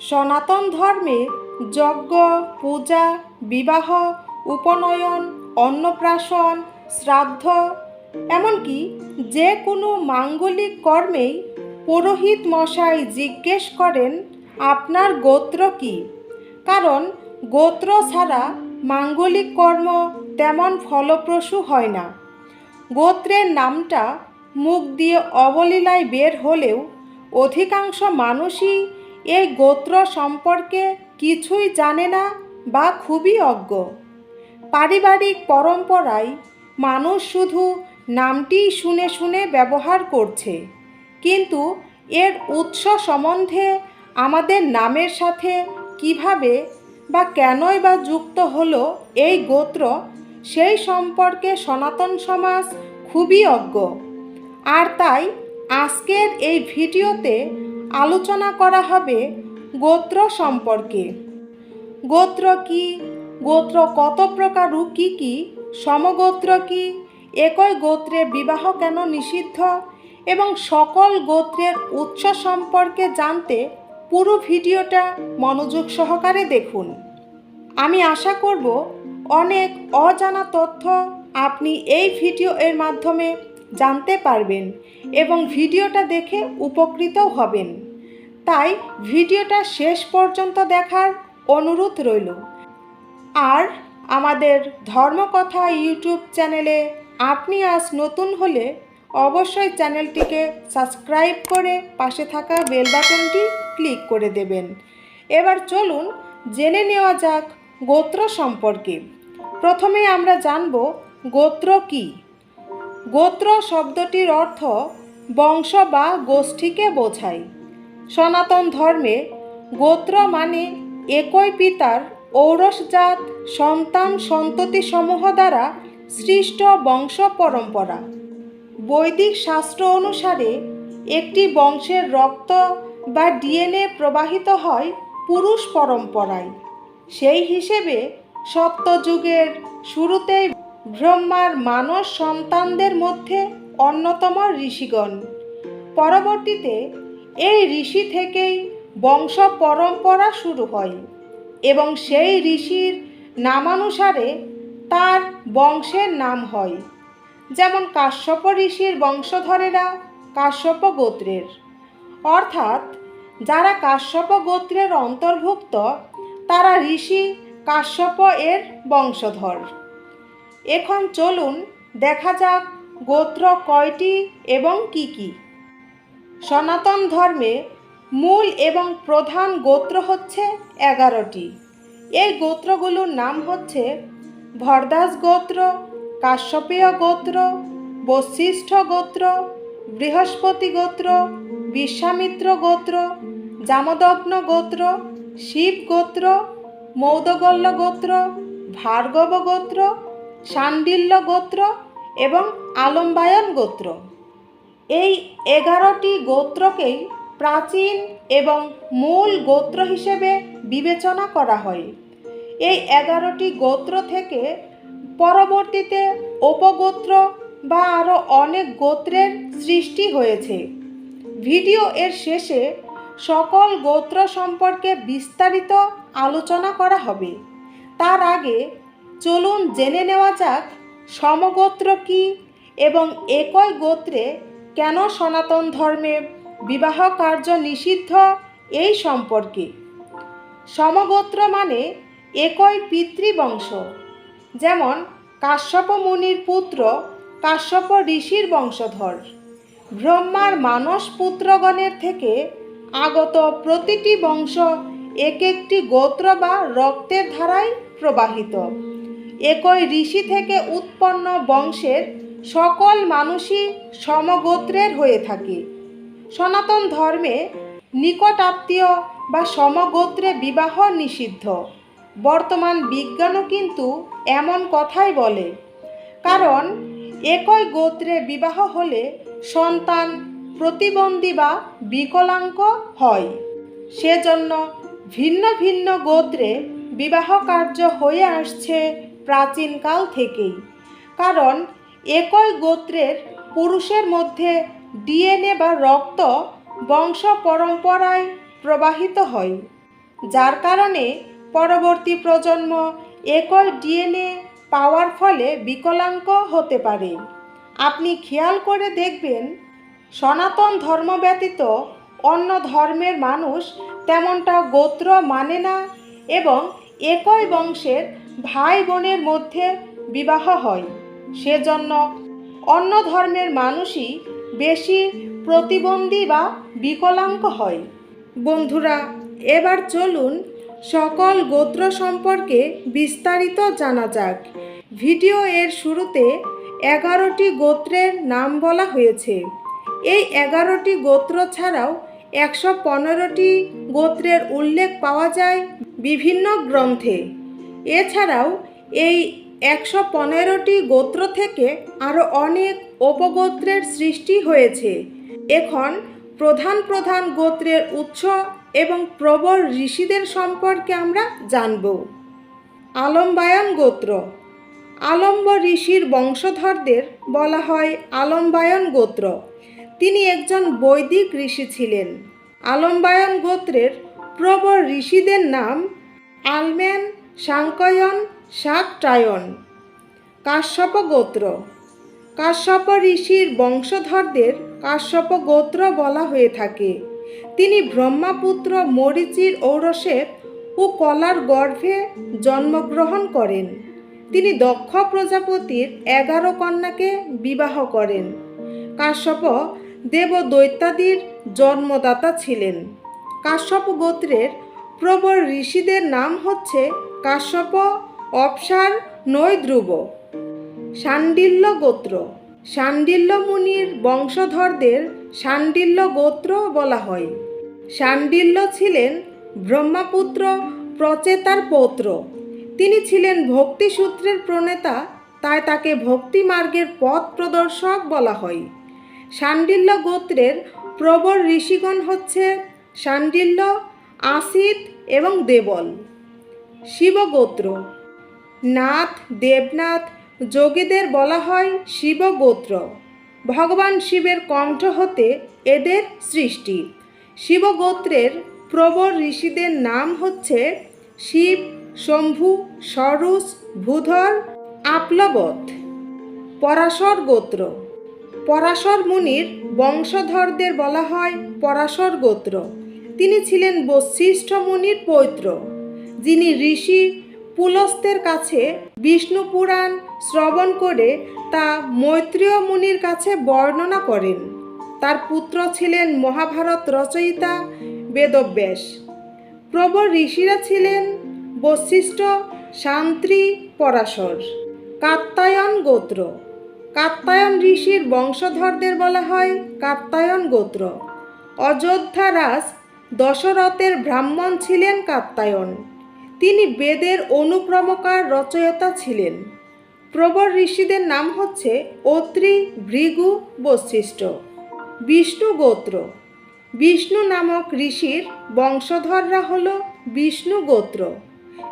সনাতন ধর্মে যজ্ঞ, পূজা, বিবাহ, উপনয়ন, অন্নপ্রাশন, শ্রাদ্ধ, এমনকি যে কোনো মাঙ্গলিক কর্মেই পুরোহিত মশাই জিজ্ঞেস করেন, আপনার গোত্র কি? কারণ গোত্র ছাড়া মাঙ্গলিক কর্ম তেমন ফলপ্রসূ হয় না। গোত্রের নামটা মুখ দিয়ে অবলীলায় বের হলেও অধিকাংশ মানুষই এই গোত্র সম্পর্কে কিছুই জানে না বা খুবই অজ্ঞ। পারিবারিক পরম্পরায় মানুষ শুধু নামটিই শুনে শুনে ব্যবহার করছে, কিন্তু এর উৎস সম্বন্ধে আমাদের নামের সাথে কীভাবে বা কেনই বা যুক্ত হলো এই গোত্র, সেই সম্পর্কে সনাতন সমাজ খুবই অজ্ঞ। আর তাই আজকের এই ভিডিওতে আলোচনা করা হবে গোত্র সম্পর্কে। গোত্র কি? গোত্র কত প্রকার ও কী কী? সমগোত্র কি? একই গোত্রে বিবাহ কেন নিষিদ্ধ? এবং সকল গোত্রের উৎস সম্পর্কে জানতে পুরো ভিডিওটা মনোযোগ সহকারে দেখুন। আমি আশা করব অনেক অজানা তথ্য আপনি এই ভিডিও এর মাধ্যমে জানতে পারবেন এবং ভিডিওটা দেখে উপকৃত হবেন। তাই ভিডিওটা শেষ পর্যন্ত দেখার অনুরোধ রইল। আর আমাদের ধর্মকথা ইউটিউব চ্যানেলে আপনি আজ নতুন হলে অবশ্যই চ্যানেলটিকে সাবস্ক্রাইব করে পাশে থাকা বেল বাটনটি ক্লিক করে দেবেন। এবার চলুন জেনে নেওয়া যাক গোত্র সম্পর্কে। প্রথমে আমরা জানব গোত্র কি। গোত্র শব্দটির অর্থ বংশ বা গোষ্ঠীকে বোঝায়। সনাতন ধর্মে গোত্র মানে একই পিতার ঔরসজাত সন্তান সন্ততি সমূহ দ্বারা সৃষ্ট বংশ পরম্পরা। বৈদিক শাস্ত্র অনুসারে একটি বংশের রক্ত বা ডিএনএ প্রবাহিত হয় পুরুষ পরম্পরায়। সেই হিসেবে সত্যযুগের শুরুতেই ব্রহ্মার মানস সন্তানদের মধ্যে অন্যতম ঋষিগণ। পরবর্তীতে এই ঋষি থেকেই বংশ পরম্পরা শুরু হয় এবং সেই ঋষির নামানুসারে তার বংশের নাম হয়। যেমন কাশ্যপ ঋষির বংশধরেরা কাশ্যপ গোত্রের। অর্থাৎ যারা কাশ্যপ গোত্রের অন্তর্ভুক্ত, তারা ঋষি কাশ্যপ এর বংশধর। এখন চলুন দেখা যাক গোত্র কয়টি এবং কি কি। সনাতন ধর্মে মূল এবং প্রধান গোত্র হচ্ছে এগারোটি। এই গোত্রগুলোর নাম হচ্ছে ভরদাস গোত্র, কাশ্যপীয় গোত্র, বশিষ্ঠ গোত্র, বৃহস্পতি গোত্র, বিশ্বামিত্র গোত্র, জামদগ্ন গোত্র, শিব গোত্র, মৌদগল্য গোত্র, ভার্গব গোত্র শাণ্ডিল্য গোত্র এবং আলম্বায়ন গোত্র। এই এগারোটি গোত্রকেই প্রাচীন এবং মূল গোত্র হিসেবে বিবেচনা করা হয়। এই এগারোটি গোত্র থেকে পরবর্তীতে উপগোত্র বা আরও অনেক গোত্রের সৃষ্টি হয়েছে। ভিডিও এর শেষে সকল গোত্র সম্পর্কে বিস্তারিত আলোচনা করা হবে। তার আগে চলুন জেনে নেওয়া যাক, সমগোত্র কি এবং একই গোত্রে কেন সনাতন ধর্মে বিবাহ কার্য নিষিদ্ধ এই সম্পর্কে। সমগোত্র মানে একই পিতৃবংশ, যেমন কাশ্যপ মুনির পুত্র, কাশ্যপ ঋষির বংশধর। ব্রহ্মার মানস পুত্রগণের থেকে আগত প্রতিটি বংশ এক একটি গোত্র বা রক্তের ধারায় প্রবাহিত। একই ঋষি থেকে উৎপন্ন বংশের সকল মানুষই সমগোত্রের হয়ে থাকে। সনাতন ধর্মে নিকট আত্মীয় বা সমগোত্রে বিবাহ নিষিদ্ধ। বর্তমান বিজ্ঞানও কিন্তু এমন কথাই বলে। কারণ, একই গোত্রে বিবাহ হলে সন্তান প্রতিবন্ধী বা বিকলাঙ্গ হয়। সেজন্য ভিন্ন ভিন্ন গোত্রে বিবাহ কার্য হয়ে আসছে প্রাচীনকাল থেকেই। কারণ, একই গোত্রের পুরুষের মধ্যে ডিএনএ বা রক্ত বংশ পরম্পরায় প্রবাহিত হয়, যার কারণে পরবর্তী প্রজন্ম একই ডিএনএ পাওয়ার ফলে বিকলাঙ্গ হতে পারে। আপনি খেয়াল করে দেখবেন, সনাতন ধর্ম ব্যতীত অন্য ধর্মের মানুষ তেমনটা গোত্র মানে না এবং একই বংশের ভাই বোনের মধ্যে বিবাহ হয়। সেজন্য অন্য ধর্মের মানুষই বেশি প্রতিবন্ধী বা বিকলাঙ্গ হয়। বন্ধুরা, এবার চলুন সকল গোত্র সম্পর্কে বিস্তারিত জানা যাক। ভিডিও এর শুরুতে এগারোটি গোত্রের নাম বলা হয়েছে। এই এগারোটি গোত্র ছাড়াও একশো পনেরোটি গোত্রের উল্লেখ পাওয়া যায় বিভিন্ন গ্রন্থে। এছাড়াও এই একশো পনেরোটি গোত্র থেকে আরও অনেক উপগোত্রের সৃষ্টি হয়েছে। এখন প্রধান প্রধান গোত্রের উৎস এবং প্রবল ঋষিদের সম্পর্কে আমরা জানব। আলম্বায়ন গোত্র। আলম্ব ঋষির বংশধরদের বলা হয় আলম্বায়ন গোত্র। তিনি একজন বৈদিক ঋষি ছিলেন। আলম্বায়ন গোত্রের প্রবল ঋষিদের নাম আলম্যান সাংকয়ন শাকটায়ন কাশ্যপ গোত্র কাশ্যপ ঋষির বংশধরদের কাশ্যপ গোত্র বলা হয়ে থাকে। তিনি ব্রহ্মাপুত্র মরিচির ঔরসে ও কলার গর্ভে জন্মগ্রহণ করেন। তিনি দক্ষ প্রজাপতির এগারো কন্যাকে বিবাহ করেন। কাশ্যপ দেব দৈত্যাদির জন্মদাতা ছিলেন। কাশ্যপ গোত্রের প্রবল ঋষিদের নাম হচ্ছে কাশ্যপ, অপসার নৈদ্রুব শাণ্ডিল্য গোত্র। শাণ্ডিল্য মুনির বংশধরদের শাণ্ডিল্য গোত্র বলা হয়। শাণ্ডিল্য ছিলেন ব্রহ্মাপুত্র প্রচেতার পৌত্র। তিনি ছিলেন ভক্তিসূত্রের প্রণেতা, তাই তাকে ভক্তি মার্গের পথ প্রদর্শক বলা হয়। শাণ্ডিল্য গোত্রের প্রবর ঋষিগণ হচ্ছে শাণ্ডিল্য আসিত এবং দেবল। শিবগোত্র। নাথ, দেবনাথ, যোগীদের বলা হয় শিবগোত্র। ভগবান শিবের কণ্ঠ হতে এদের সৃষ্টি। শিবগোত্রের প্রবর ঋষিদের নাম হচ্ছে শিব, শম্ভু, সরুষ, ভূধর, আপলবত। পরাশর গোত্র। পরাশর মুনির বংশধরদের বলা হয় পরাশর গোত্র। তিনি ছিলেন বশিষ্ঠ মুনির পৈত্র, যিনি ঋষি পুলস্তের কাছে বিষ্ণু পুরাণ শ্রবণ করে তা মৈত্রীয় মুনির কাছে বর্ণনা করেন। তার পুত্র ছিলেন মহাভারত রচয়িতা বেদব্যাস। প্রবল ঋষিরা ছিলেন বশিষ্ঠ শান্ত্রী পরাশর কাত্তায়ন গোত্র। কাত্তায়ন ঋষির বংশধরদের বলা হয় কাত্তায়ন গোত্র। অযোধ্যা রাজ দশরথের ব্রাহ্মণ ছিলেন কাত্তায়ন তিনি বেদের অনুক্রমকার রচয়তা ছিলেন। প্রবর ঋষিদের নাম হচ্ছে অত্রি ভৃগু বশিষ্ঠ। বিষ্ণু গোত্র। বিষ্ণু নামক ঋষির বংশধররা হল বিষ্ণু গোত্র।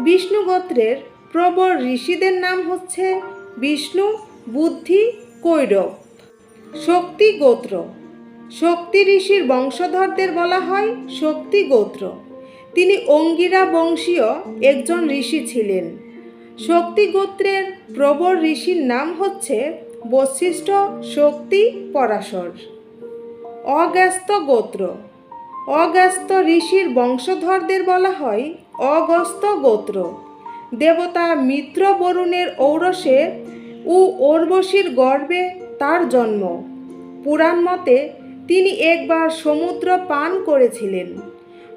বিষ্ণু গোত্রের প্রবর ঋষিদের নাম হচ্ছে বিষ্ণু বুদ্ধি কৈরব। শক্তি গোত্র। শক্তি ঋষির বংশধরদের বলা হয় শক্তি গোত্র। তিনি অঙ্গিরা বংশীয় একজন ঋষি ছিলেন। শক্তি গোত্রের প্রবর ঋষির নাম হচ্ছে বশিষ্ঠ শক্তি পরাশর। অগ্যস্ত গোত্র। অগস্ত ঋষির বংশধরদের বলা হয় অগস্ত গোত্র। দেবতা মিত্র বরুণের ঔরসে ও ওর্বশীর গর্ভে তার জন্ম। পুরাণ মতে তিনি একবার সমুদ্র পান করেছিলেন।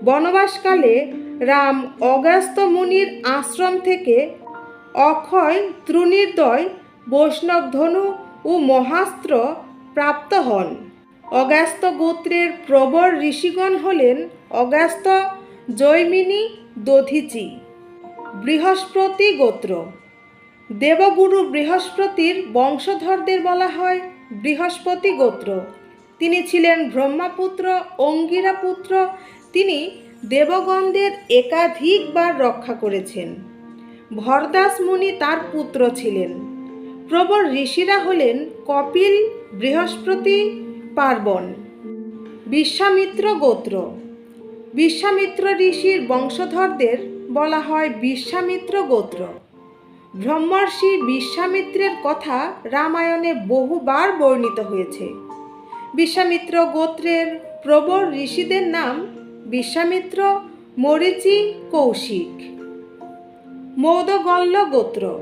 বনবাসকালে রাম অগাস্ত মুনির আশ্রম থেকে অক্ষয় তৃণীর্দয়, বৈষ্ণব ধনু ও মহাস্ত্র প্রাপ্ত হন। অগাস্ত গোত্রের প্রবর ঋষিগণ হলেন অগাস্ত, জৈমিনী, দধিচি। বৃহস্পতি গোত্র। দেবগুরু বৃহস্পতির বংশধরদের বলা হয় বৃহস্পতি গোত্র। তিনি ছিলেন ব্রহ্মাপুত্র অঙ্গিরা পুত্র তিনি দেবগণদের একাধিকবার রক্ষা করেছেন। ভরদাস মুনি তার পুত্র ছিলেন। প্রবল ঋষিরা হলেন কপিল, বৃহস্পতি, পার্বণ। বিশ্বামিত্র গোত্র। বিশ্বামিত্র ঋষির বংশধরদের বলা হয় বিশ্বামিত্র গোত্র। ব্রহ্মর্ষি বিশ্বামিত্রের কথা রামায়ণে বহুবার বর্ণিত হয়েছে। বিশ্বামিত্র গোত্রের প্রবর ঋষিদের নাম বিশ্বামিত্র মরিচি কৌশিক। মৌদগল্য গোত্র।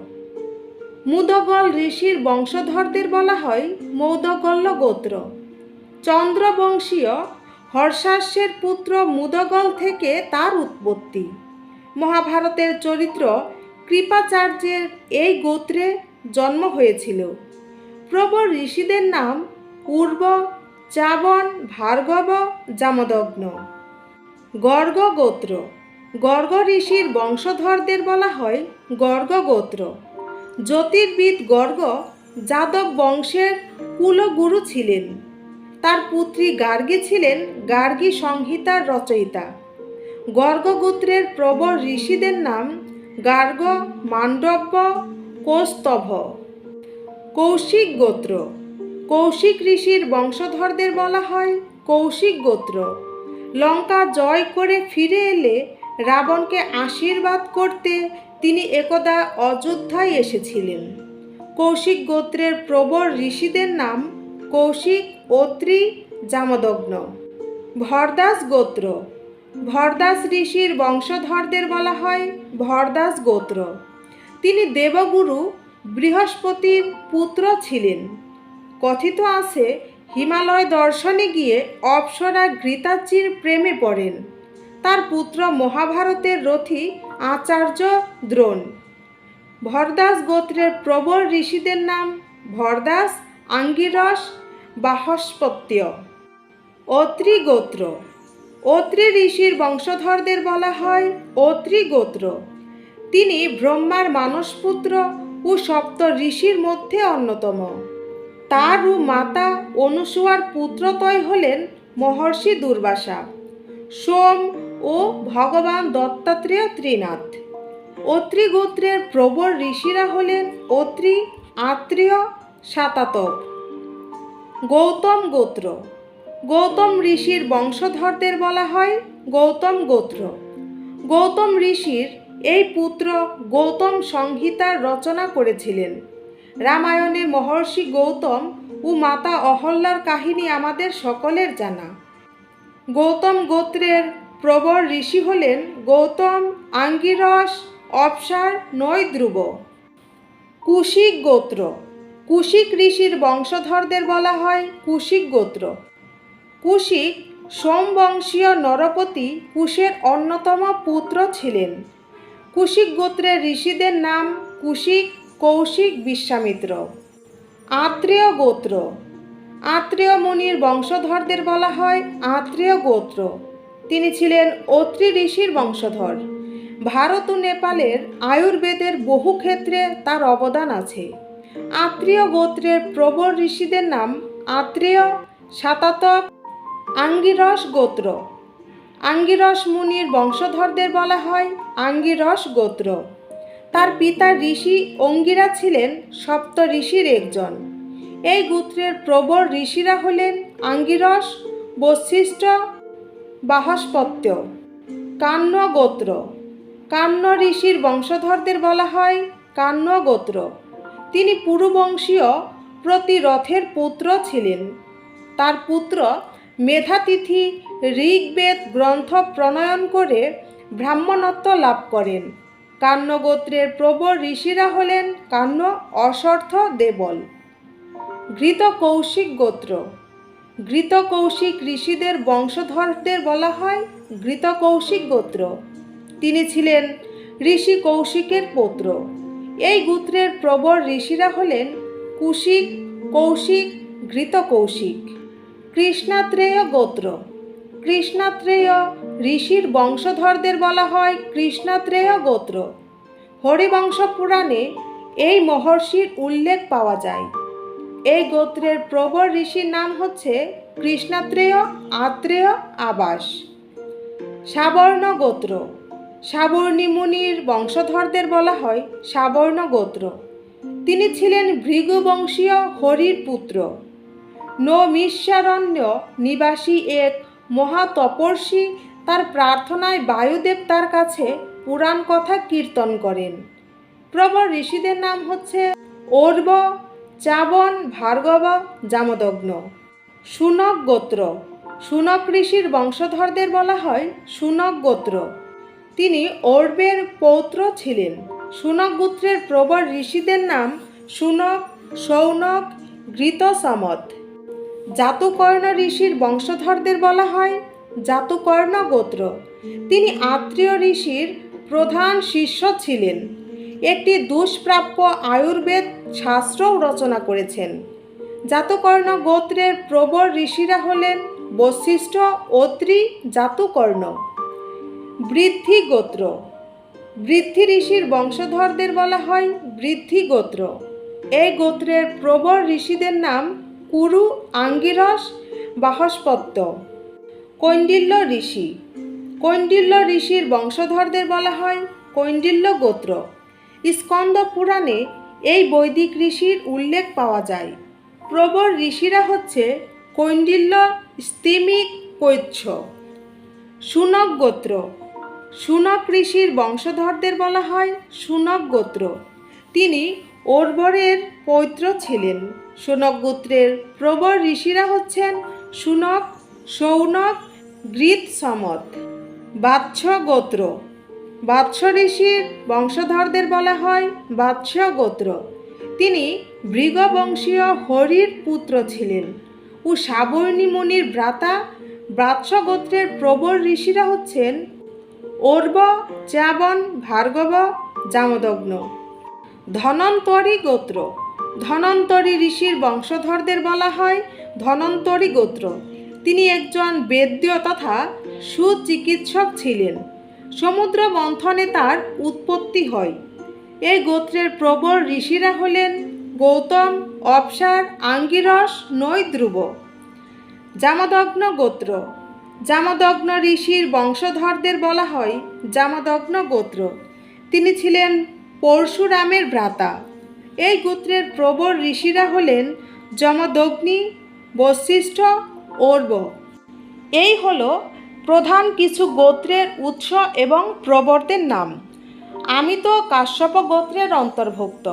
মুদগল ঋষির বংশধরদের বলা হয় মৌদগল্য গোত্র। চন্দ্রবংশীয় হর্ষাস্যের পুত্র মুদগল থেকে তার উৎপত্তি। মহাভারতের চরিত্র কৃপাচার্যের এই গোত্রে জন্ম হয়েছিল। প্রবর ঋষিদের নাম পূর্ব চাবন ভার্গব, জামদগ্ন। গর্গ গোত্র গর্গ ঋষির বংশধরদের বলা হয় গর্গ গোত্র জ্যোতির্বিদ গর্গ যাদব বংশের কুলগুরু ছিলেন। তার পুত্রী গার্গী ছিলেন গার্গী সংহিতার রচয়িতা। গর্গ গোত্রের প্রবর ঋষিদের নাম গার্গ মান্ডব্য কৌস্তভ। কৌশিক গোত্র কৌশিক ঋষির বংশধরদের বলা হয় কৌশিক গোত্র। লঙ্কা জয় করে ফিরে এলে রাবণকে আশীর্বাদ করতে তিনি একদা অযোধ্যায় এসেছিলেন। কৌশিক গোত্রের প্রবর ঋষিদের নাম কৌশিক অত্রি জামদগ্ন। ভরদাস গোত্র। ভরদাস ঋষির বংশধরদের বলা হয় ভরদাস গোত্র। তিনি দেবগুরু বৃহস্পতির পুত্র ছিলেন। কথিত আছে, হিমালয় দর্শনে গিয়ে অপ্সরা ঘৃতাচির প্রেমে পড়েন। তার পুত্র মহাভারতের রথী আচার্য দ্রোণ। ভরদাস গোত্রের প্রবল ঋষিদের নাম ভরদাস আঙ্গিরস বাহস্পত্য। অত্রি গোত্র। অত্রি ঋষির বংশধরদের বলা হয় অত্রি গোত্র। তিনি ব্রহ্মার মানসপুত্র ও সপ্ত ঋষির মধ্যে অন্যতম। তার ও মাতা অনুসুয়ার পুত্রতয় হলেন মহর্ষি দুর্বাসা। সোম ও ভগবান দত্তাত্রেয় ত্রিনাথ। অত্রি গোত্রের প্রবর ঋষিরা হলেন অত্রি, আত্রেয় সাতাতপ গৌতম গোত্র। গৌতম ঋষির বংশধরদের বলা হয় গৌতম গোত্র। গৌতম ঋষির এই পুত্র গৌতম সংহিতার রচনা করেছিলেন। রামায়ণে মহর্ষি গৌতম ও মাতা অহল্যার কাহিনী আমাদের সকলের জানা। গৌতম গোত্রের প্রবর ঋষি হলেন গৌতম আঙ্গিরস অপসার নয় ধ্রুব কুশিক গোত্র। কুশিক ঋষির বংশধরদের বলা হয় কুশিক গোত্র। কুশিক সোমবংশীয় নরপতি কুশের অন্যতম পুত্র ছিলেন। কুশিক গোত্রের ঋষিদের নাম কুশিক কৌশিক বিশ্বামিত্র। আত্রেয় গোত্র। আত্রেয় মুনির বংশধরদের বলা হয় আত্রেয় গোত্র। তিনি ছিলেন অত্রি ঋষির বংশধর। ভারত ও নেপালের আয়ুর্বেদের বহু ক্ষেত্রে তার অবদান আছে। আত্রেয় গোত্রের প্রবর ঋষিদের নাম আত্রেয়, সাতাতক, আঙ্গিরস গোত্র। আঙ্গিরস মুনির বংশধরদের বলা হয় আঙ্গিরস গোত্র। তার পিতা ঋষি অঙ্গিরা ছিলেন সপ্ত ঋষির একজন। এই গোত্রের প্রবর ঋষিরা হলেন আঙ্গিরস, বশিষ্ঠ, বাহস্পত্য কান্ন গোত্র কান্ন ঋষির বংশধরদের বলা হয় কান্ন গোত্র তিনি পুরুবংশীয় প্রতিরথের পুত্র ছিলেন। তার পুত্র মেধাতিথি ঋগ্বেদ গ্রন্থ প্রণয়ন করে ব্রাহ্মণত্ব লাভ করেন। কান্য গোত্রের প্রবর ঋষিরা হলেন কান্ন অসর্থ দেবল। ঘৃত কৌশিক গোত্র। ঘৃত কৌশিক ঋষিদের বংশধরদের বলা হয় ঘৃত কৌশিক গোত্র। তিনি ছিলেন ঋষি কৌশিকের পুত্র। এই গোত্রের প্রবর ঋষিরা হলেন কুশিক, কৌশিক ঘৃত কৌশিক কৃষ্ণাত্রেয় গোত্র। কৃষ্ণাত্রেয়, ঋষির বংশধরদের বলা হয় কৃষ্ণাত্রেয় গোত্র। হরিবংশ পুরাণে এই মহর্ষির উল্লেখ পাওয়া যায়। এই গোত্রের প্রবর ঋষির নাম হচ্ছে কৃষ্ণাত্রেয়, আত্রেয়, আবাস। সাবর্ণ গোত্র। সাবর্ণী মুনির বংশধরদের বলা হয় সাবর্ণ গোত্র। তিনি ছিলেন ভৃগুবংশীয় হরির পুত্র। নৌমিষ্যারণ্য নিবাসী এক মহাতপস্বী তার প্রার্থনায় বায়ুদেব তার কাছে পুরাণ কথা কীর্তন করেন। প্রবর ঋষিদের নাম হচ্ছে অর্ব, চাবন, ভার্গব, জামদগ্ন। সুনক গোত্র। সুনক ঋষির বংশধরদের বলা হয় সুনক গোত্র। তিনি অর্বের পৌত্র ছিলেন। সুনক গোত্রের প্রবর ঋষিদের নাম সুনক, সৌনক, ঘৃতসমত। জাতুকর্ণ ঋষির বংশধরদের বলা হয় জাতুকর্ণ গোত্র। তিনি আত্মীয় ঋষির প্রধান শিষ্য ছিলেন। একটি দুষ্প্রাপ্য আয়ুর্বেদ শাস্ত্রও রচনা করেছেন। জাতকর্ণ গোত্রের প্রবর ঋষিরা হলেন বশিষ্ঠ অত্রি জাতুকর্ণ। বৃদ্ধি গোত্র। বৃদ্ধি ঋষির বংশধরদের বলা হয় বৃদ্ধি গোত্র। এই গোত্রের প্রবর ঋষিদের নাম কুরু, আঙ্গিরস, বাহস্পত্য। কৈন্ডিল্য ঋষি। কৈন্ডিল্য ঋষির বংশধরদের বলা হয় কৈন্ডিল্য গোত্র। স্কন্দ পুরাণে এই বৈদিক ঋষির উল্লেখ পাওয়া যায়। প্রবর ঋষিরা হচ্ছে কৈন্ডিল্য স্তিমিক কৈচ্ছ। সুনক গোত্র। সুনক ঋষির বংশধরদের বলা হয় সুনক গোত্র। তিনি ওর্বরের পৈত্র ছিলেন। সুনক গোত্রের প্রবর ঋষিরা হচ্ছেন সুনক, সৌনক গৃত সমত। বাৎস গোত্র। বাৎস ঋষির বংশধরদের বলা হয় বাৎস গোত্র। তিনি ভৃগবংশীয় হরির পুত্র ছিলেন ও সাবর্ণী মুনির ভ্রাতা। ব্রাৎস গোত্রের প্রবর ঋষিরা হচ্ছেন অর্ব চাবন ভার্গব, জামদগ্ন। ধনন্তরী গোত্র। ধনন্তরী ঋষির বংশধরদের বলা হয় ধনন্তরী গোত্র। তিনি একজন বেদ্য তথা সুচিকিৎসক ছিলেন। সমুদ্র মন্থনে তার উৎপত্তি হয়। এই গোত্রের প্রবর ঋষিরা হলেন গৌতম, অপসার, আঙ্গিরস নৈদ্রুব জামদগ্ন গোত্র। জামদগ্ন ঋষির বংশধরদের বলা হয় জামদগ্ন গোত্র। তিনি ছিলেন পরশুরামের ভ্রাতা। এই গোত্রের প্রবর ঋষিরা হলেন যমদগ্নি, বশিষ্ঠ, অর্ব। এই হলো প্রধান কিছু গোত্রের উৎস এবং প্রবর্তের নাম। আমি তো কাশ্যপ গোত্রের অন্তর্ভুক্ত।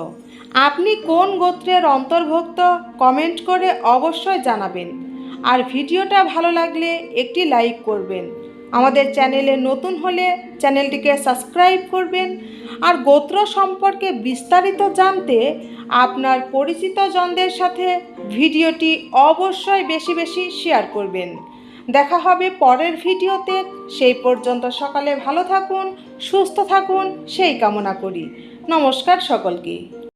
আপনি কোন গোত্রের অন্তর্ভুক্ত কমেন্ট করে অবশ্যই জানাবেন। আর ভিডিওটা ভালো লাগলে একটি লাইক করবেন। আমাদের চ্যানেলে নতুন হলে চ্যানেলটিকে সাবস্ক্রাইব করবেন। আর গোত্র সম্পর্কে বিস্তারিত জানতে আপনার পরিচিত জনদের সাথে ভিডিওটি অবশ্যই বেশি বেশি শেয়ার করবেন। দেখা হবে পরের ভিডিওতে। সেই পর্যন্ত সকালে ভালো থাকুন, সুস্থ থাকুন, সেই কামনা করি। নমস্কার সকলকে।